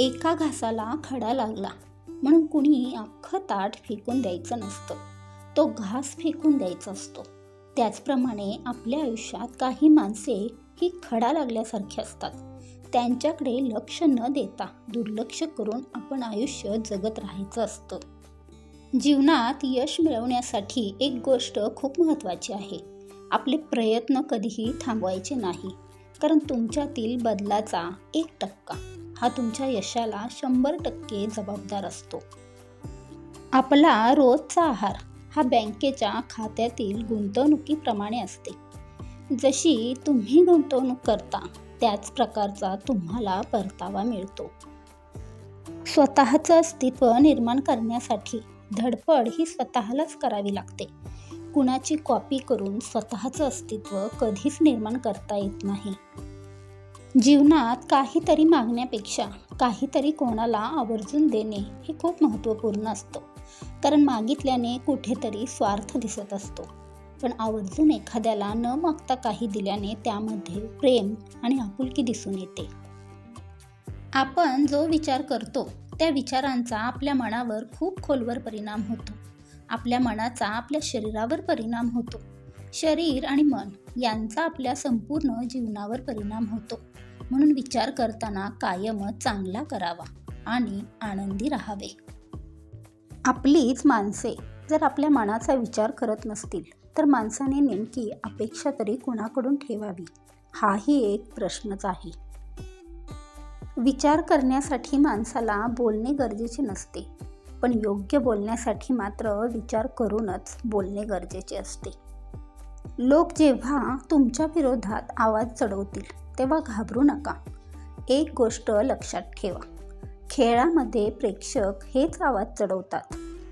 एका घासाला खडा लागला. म्हणून कुणी अख्खं ताट फेकून द्यायचं नसतं. तो घास फेकून द्यायचा असतो. त्याचप्रमाणे आपल्या आयुष्यात काही माणसे ही खडा लागल्यासारखी असतात. त्यांच्याकडे लक्ष न देता दुर्लक्ष करून आपण आयुष्य जगत राहायचं असतं. जीवनात यश मिळवण्यासाठी एक गोष्ट खूप महत्त्वाची आहे. आपले प्रयत्न कधीही थांबवायचे नाही. कारण तुमच्यातील बदलाचा एक टक्का. हा तुमच्या यशाला शंभर टक्के जबाबदार असतो. आपला रोजचा आहार हा बँकेच्या खात्यातील गुंतवणुकीप्रमाणे असते. जशी तुम्ही गुंतवणूक करता त्याच प्रकारचा तुम्हाला परतावा मिळतो. स्वतःचं अस्तित्व निर्माण करण्यासाठी धडपड ही स्वतःलाच करावी लागते. कुणाची कॉपी करून स्वतःचं अस्तित्व कधीच निर्माण करता येत नाही. जीवनात काहीतरी मागण्यापेक्षा काहीतरी कोणाला आवर्जून देणे हे खूप महत्त्वपूर्ण असतं. कारण मागितल्याने कुठेतरी स्वार्थ दिसत असतो. पण आवर्जून एखाद्याला न मागता काही दिल्याने त्यामध्ये प्रेम आणि आपुलकी दिसून येते. आपण जो विचार करतो त्या विचारांचा आपल्या मनावर खूप खोलवर परिणाम होतो. आपल्या मनाचा आपल्या शरीरावर परिणाम होतो. शरीर आणि मन यांचा आपल्या संपूर्ण जीवनावर परिणाम होतो. म्हणून विचार करताना कायम चांगला करावा आणि आनंदी राहावे. आपलीच माणसे जर आपल्या मनाचा विचार करत नसतील तर माणसाने नेमकी अपेक्षा तरी कुणाकडून ठेवावी? हाही एक प्रश्नच आहे. विचार करण्यासाठी माणसाला बोलणे गरजेचे नसते पण योग्य बोलण्यासाठी मात्र विचार करूनच बोलणे गरजेचे असते. लोक जेव्हा तुमच्या विरोधात आवाज चढवतील तेव्हा घाबरू नका. एक गोष्ट लक्षात ठेवा. खेळामध्ये प्रेक्षक हेच आवाज चढवतात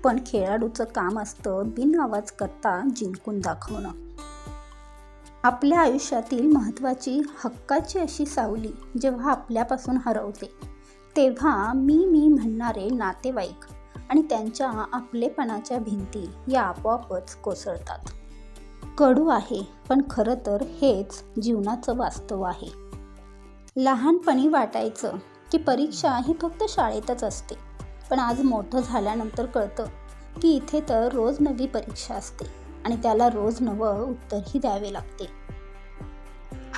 पण खेळाडूचं काम असतं बिन आवाज करता जिंकून दाखवणं. आपल्या आयुष्यातील महत्त्वाची हक्काची अशी सावली जेव्हा आपल्यापासून हरवते तेव्हा मी मी म्हणणारे नातेवाईक आणि त्यांच्या आपलेपणाच्या भिंती या आपोआपच कोसळतात. कडू आहे पण खरं तर हेच जीवनाचं वास्तव आहे. लहानपणी वाटायचं की परीक्षा ही फक्त शाळेतच असते. पण आज मोठं झाल्यानंतर कळतं की इथे तर रोज नवी परीक्षा असते आणि त्याला रोज नवं उत्तरही द्यावे लागते.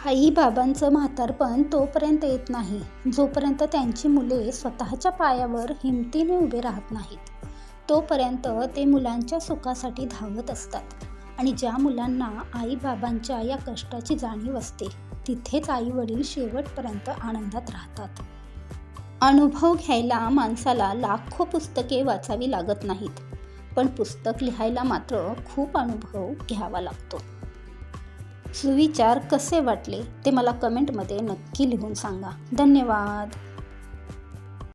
आई बाबांचं म्हातारपण तोपर्यंत येत नाही जोपर्यंत त्यांची मुले स्वतःच्या पायावर हिमतीने उभे राहत नाहीत. तोपर्यंत ते मुलांच्या सुखासाठी धावत असतात. आणि ज्या मुलांना आई बाबांच्या या कष्टाची जाणीव असते तिथेच आई वडील शेवटपर्यंत आनंदात राहतात. अनुभव घ्यायला माणसाला लाखो पुस्तके वाचावी लागत नाहीत पण पुस्तक लिहायला मात्र खूप अनुभव घ्यावा लागतो. सुविचार कसे वाटले ते मला कमेंटमध्ये नक्की लिहून सांगा. धन्यवाद!